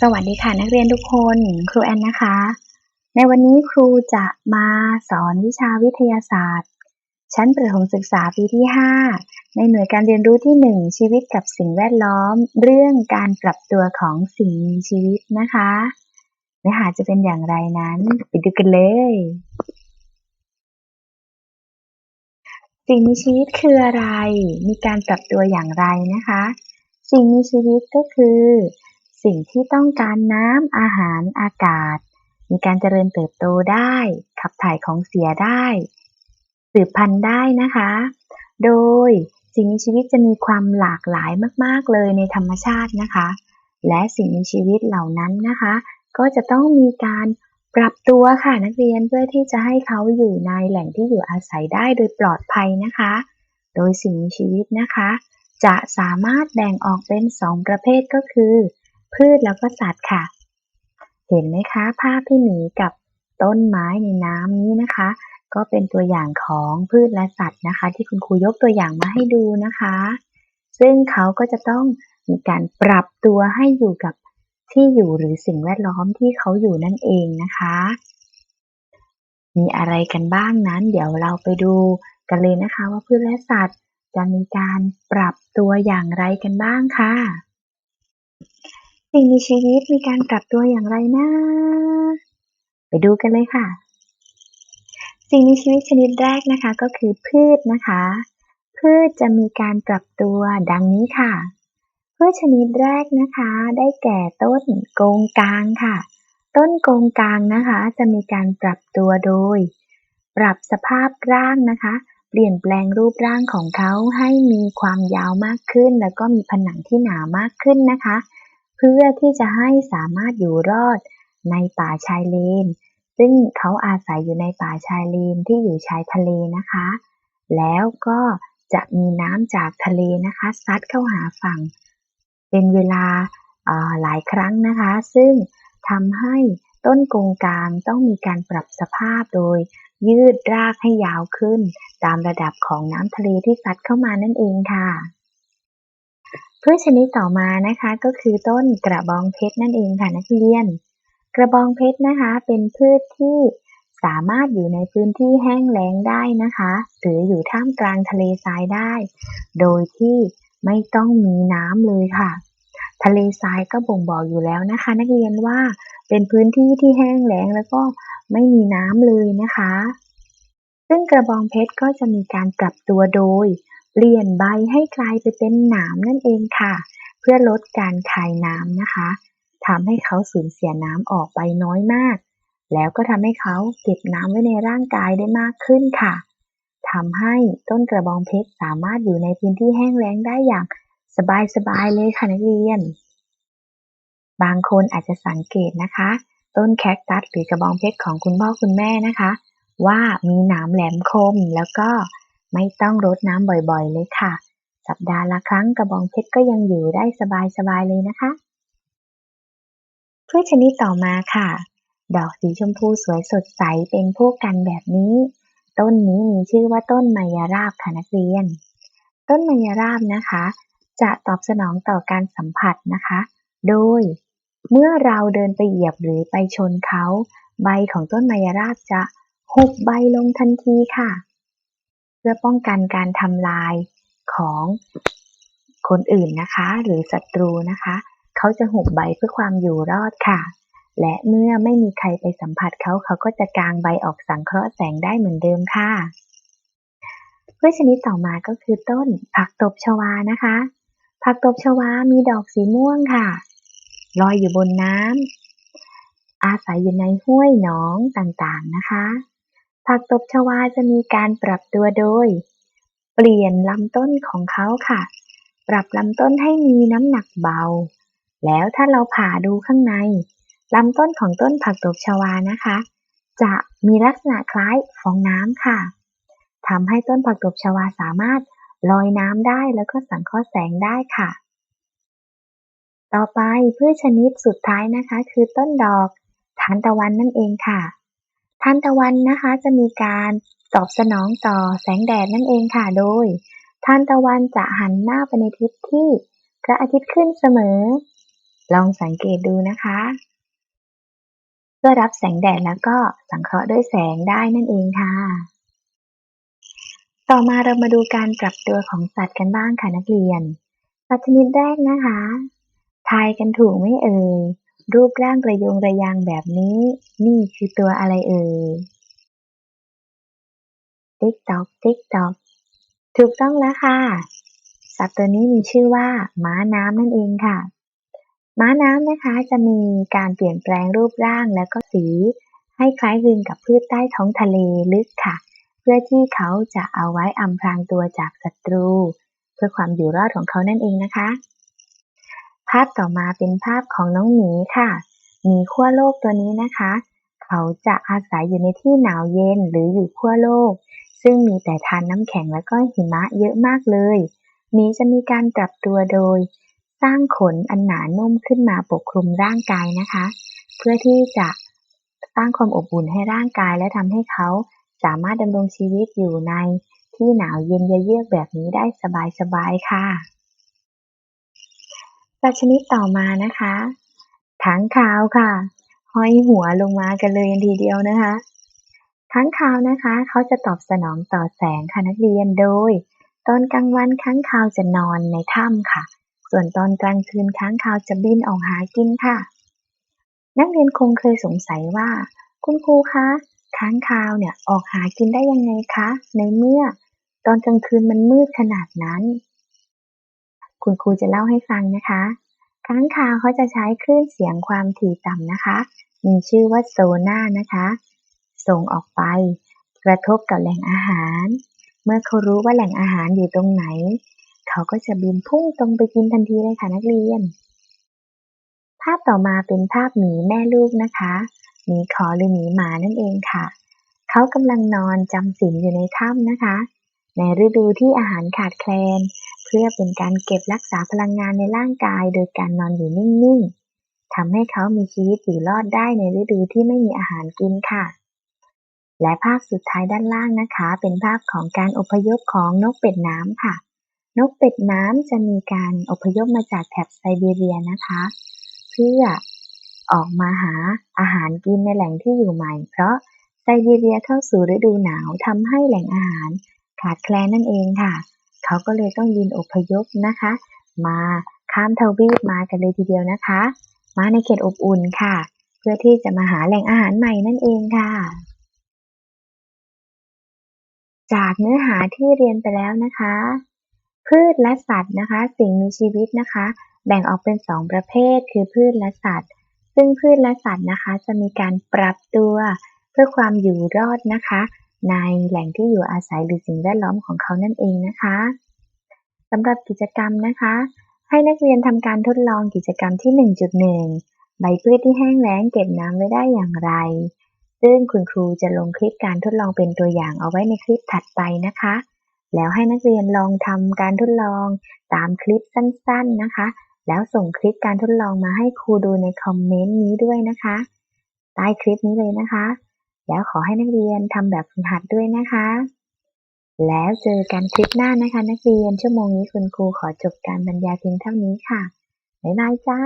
สวัสดีค่ะนักเรียนทุกคน ครูแอนนะคะ ในวันนี้ครูจะมาสอนวิชาวิทยาศาสตร์ ชั้นประถมศึกษาปีที่ 5 ในหน่วยการเรียนรู้ที่ 1 ชีวิตกับสิ่งแวดล้อม เรื่องการปรับตัวของสิ่งมีชีวิตนะคะเนื้อหาจะเป็นอย่างไรนั้นไปดูกันเลย สิ่งมีชีวิตคืออะไร มีการปรับตัวอย่างไรนะคะ สิ่งมีชีวิตก็คือ สิ่งที่ต้องการน้ำอาหารอากาศ มีการเจริญเติบโตได้ ขับถ่ายของเสียได้ สืบพันธุ์ได้นะคะ โดยสิ่งมีชีวิตจะมีความหลากหลายมาก ๆ เลยในธรรมชาตินะคะ และสิ่งมีชีวิตเหล่านั้นนะคะ ก็จะต้องมีการปรับตัวค่ะนักเรียนเพื่อที่จะให้เขาอยู่ในแหล่งที่อยู่อาศัยได้โดยปลอดภัยนะคะ โดยสิ่งมีชีวิตนะคะ จะสามารถแบ่งออกเป็นสองประเภทก็คือ พืชแล้วก็สัตว์ค่ะ เห็นไหมคะภาพที่หมีกับต้นไม้ในน้ำนี้นะคะ ก็เป็นตัวอย่างของพืชและสัตว์นะคะ ที่คุณครูยกตัวอย่างมาให้ดูนะคะ ซึ่งเขาก็จะต้องมีการปรับตัวให้อยู่กับที่อยู่หรือสิ่งแวดล้อมที่เขาอยู่นั่นเองนะคะ มีอะไรกันบ้างนั้น เดี๋ยวเราไปดูกันเลยนะคะว่าพืชและสัตว์ จะมีการปรับตัวอย่างไรกันบ้างค่ะสิ่งมีชีวิตมีการปรับตัวอย่างไรนะ ไปดูกันเลยค่ะ สิ่งมีชีวิตชนิดแรกนะคะก็คือพืชนะคะ พืชจะมีการปรับตัวดังนี้ค่ะ พืชชนิดแรกนะคะ ได้แก่ต้นโกงกลางค่ะ ต้นโกงกลางนะคะ จะมีการปรับตัวโดย ปรับสภาพร่างนะคะ เปลี่ยนแปลงรูปร่างของเขาให้มีความยาวมากขึ้น แล้วก็มีผนังที่หนามากขึ้นนะคะ เพื่อที่จะให้สามารถอยู่รอดในป่าชายเลน ซึ่งเขาอาศัยอยู่ในป่าชายเลนที่อยู่ชายทะเลนะคะ แล้วก็จะมีน้ำจากทะเลนะคะซัดเข้าหาฝั่ง เป็นเวลาหลายครั้งนะคะ ซึ่งทำให้ต้นกงกลางต้องมีการปรับสภาพโดย ยืดรากให้ยาวขึ้น ตามระดับของน้ำทะเลที่ซัดเข้ามานั่นเองค่ะพืชชนิดต่อมานะคะก็คือต้นกระบองเพชรนั่นเองค่ะนักเรียน กระบองเพชรนะคะ เป็นพืชที่สามารถอยู่ในพื้นที่แห้งแล้งได้นะคะ หรืออยู่ท่ามกลางทะเลทรายได้ โดยที่ไม่ต้องมีน้ำเลยค่ะ ทะเลทรายก็บ่งบอกอยู่แล้วนะคะ นักเรียนว่าเป็นพื้นที่ที่แห้งแล้งแล้วก็ ไม่มีน้ำเลยนะคะ ซึ่งกระบองเพชรก็จะมีการปรับตัวโดย เปลี่ยนใบให้กลายไปเป็นหนามนั่นเองค่ะ เพื่อลดการคายน้ำนะคะทำให้เขาสูญเสียน้ำออกไปน้อยมาก แล้วก็ทำให้เขาเก็บน้ำไว้ในร่างกายได้มากขึ้นค่ะทำให้ต้นกระบองเพชรสามารถอยู่ในพื้นที่แห้งแล้งได้อย่างสบายๆเลยค่ะนักเรียน บางคนอาจจะสังเกตนะคะ ต้นแคคตัสหรือกระบองเพชรของคุณพ่อคุณแม่นะคะ ว่ามีหนามแหลมคมแล้วก็ไม่ต้องรดน้ำบ่อยๆเลยค่ะ สัปดาห์ละครั้งกระบองเพชรก็ยังอยู่ได้สบายๆเลยนะคะพืชชนิดต่อมาค่ะ ดอกสีชมพูสวยสดใสเป็นพวกกันแบบนี้ ต้นนี้มีชื่อว่าต้นไมยราบค่ะนักเรียน ต้นไมยราบนะคะ จะตอบสนองต่อการสัมผัสนะคะ โดย เมื่อเราเดินไปเหยียบหรือไปชนเขา ใบของต้นไมยราบจะหุบใบลงทันทีค่ะ เพื่อป้องกันการทำลายของคนอื่นนะคะ หรือศัตรูนะคะ เขาจะหุบใบเพื่อความอยู่รอดค่ะ และเมื่อไม่มีใครไปสัมผัสเขาเขาก็จะกางใบออกสังเคราะห์แสงได้เหมือนเดิมค่ะพืชชนิดต่อมาก็คือต้นผักตบชวานะคะ ผักตบชวามีดอกสีม่วงค่ะ ลอยอยู่บนน้ำอาศัยอยู่ในห้วยหนองต่างๆนะคะ ผักตบชวาจะมีการปรับตัวโดย เปลี่ยนลำต้นของเขาค่ะ ปรับลำต้นให้มีน้ำหนักเบา แล้วถ้าเราผ่าดูข้างในลำต้นของต้นผักตบชวานะคะ จะมีลักษณะคล้ายฟองน้ำค่ะทำให้ต้นผักตบชวาสามารถลอยน้ำได้แล้วก็สังเคราะห์แสงได้ค่ะ ต่อไปพืชชนิดสุดท้ายนะคะ คือต้นดอกทานตะวันนั่นเองค่ะทานตะวันนะคะจะมีการตอบสนองต่อแสงแดดนั่นเองค่ะโดยทานตะวันจะหันหน้าไปในทิศที่พระอาทิตย์ขึ้นเสมอ ลองสังเกตดูนะคะ เพื่อรับแสงแดดแล้วก็สังเคราะห์ด้วยแสงได้นั่นเองค่ะ ต่อมาเรามาดูการปรับตัวของสัตว์กันบ้างค่ะนักเรียน สัตว์ชนิดแรกนะคะ ทายกันถูกไหมเอ่ย รูปร่างระยงระยางแบบนี้ นี่คือตัวอะไรเอ่ย ติ๊กตอกติ๊กตอกถูกต้องแล้วค่ะ สัตว์ตัวนี้มีชื่อว่า ม้าน้ำนั่นเองค่ะ ม้าน้ำนะคะจะมีการเปลี่ยนแปลงรูปร่างและก็สี ให้คล้ายคลึงกับพืชใต้ท้องทะเลลึกค่ะ เพื่อที่เขาจะเอาไว้อำพรางตัวจากศัตรู เพื่อความอยู่รอดของเขานั่นเองนะคะ ภาพต่อมาเป็นภาพของน้องหมีค่ะ หมีขั้วโลกตัวนี้นะคะ เขาจะอาศัยอยู่ในที่หนาวเย็นหรืออยู่ขั้วโลก ซึ่งมีแต่ทานน้ำแข็งและก็หิมะเยอะมากเลย หมีจะมีการปรับตัวโดย สร้างขนอันหนานุ่มขึ้นมาปกคลุมร่างกายนะคะ เพื่อที่จะสร้างความอบอุ่นให้ร่างกายและทำให้เขาสามารถดำรงชีวิตอยู่ในที่หนาวเย็นเยือกแบบนี้ได้สบายๆค่ะ สัตว์ชนิดต่อมานะคะค้งคาวค่ะ ห้อยหัวลงมากันเลยทีเดียวนะคะค้งคาวนะคะเขาจะตอบสนองต่อแสงค่ะนักเรียนโดย ตอนกลางวันค้างคาวจะนอนในถ้ำค่ะ ส่วนตอนกลางคืนค้างคาวจะบินออกหากินค่ะ นักเรียนคงเคยสงสัยว่า คุณครูคะค้างคาวเนี่ยออกหากินได้ยังไงคะ ในเมื่อ ตอนกลางคืนมันมืดขนาดนั้น คุณครูจะเล่าให้ฟังนะคะค้างคาวเขาจะใช้คลื่นเสียงความถี่ต่ำนะคะ มีชื่อว่าโซน่านะคะ ส่งออกไป กระทบกับแหล่งอาหาร เมื่อเขารู้ว่าแหล่งอาหารอยู่ตรงไหน เขาก็จะบินพุ่งตรงไปกินทันทีเลยค่ะนักเรียน ภาพต่อมาเป็นภาพหมีแม่ลูกนะคะหมีขอหรือหมีหมานั่นเองค่ะ เขากำลังนอนจำศีลอยู่ในถ้ำนะคะ ในฤดูที่อาหารขาดแคลน พื่อเป็นการเก็บรักษาพลังงานในร่างกาย โดยการนอนอยู่นิ่งๆทำให้เขามีชีวิตอยู่รอดได้ในฤดูที่ไม่มีอาหารกินค่ะ และภาพสุดท้ายด้านล่างนะคะ เป็นภาพของการอพยพของนกเป็ดน้ำค่ะ นกเป็ดน้ำจะมีการอพยพมาจากแถบไซบีเรียนะคะ เพื่อออกมาหาอาหารกินในแหล่งที่อยู่ใหม่ เพราะไซบีเรียเข้าสู่ฤดูหนาวทำให้แหล่งอาหารขาดแคลนนั่นเองค่ะ เขาก็เลยต้องยินอพยพนะคะ มาข้ามทวีปมากันเลยทีเดียวนะคะ มาในเขตอบอุ่นค่ะ เพื่อที่จะมาหาแหล่งอาหารใหม่นั่นเองค่ะ จากเนื้อหาที่เรียนไปแล้วนะคะ พืชและสัตว์นะคะ สิ่งมีชีวิตนะคะ แบ่งออกเป็นสองประเภท คือพืชและสัตว์ ซึ่งพืชและสัตว์นะคะ จะมีการปรับตัวเพื่อความอยู่รอดนะคะ ในแหล่งที่อยู่อาศัยหรือสิ่งแวดล้อมของเขานั่นเองนะคะสำหรับกิจกรรมนะคะ ให้นักเรียนทำการทดลองกิจกรรมที่ 1.1 ใบพืชที่แห้งแล้งเก็บน้ำไว้ได้อย่างไร ซึ่งคุณครูจะลงคลิปการทดลองเป็นตัวอย่างเอาไว้ในคลิปถัดไปนะคะ แล้วให้นักเรียนลองทำการทดลองตามคลิปสั้นๆนะคะ แล้วส่งคลิปการทดลองมาให้ครูดูในคอมเมนต์นี้ด้วยนะคะ ใต้คลิปนี้เลยนะคะ แล้วขอให้นักเรียนทำแบบฝึกหัดด้วยนะคะ แล้วเจอกันคลิปหน้านะคะ นักเรียนชั่วโมงนี้คุณครูขอจบการบรรยายเพียงเท่านี้ค่ะบ๊ายบายจ้า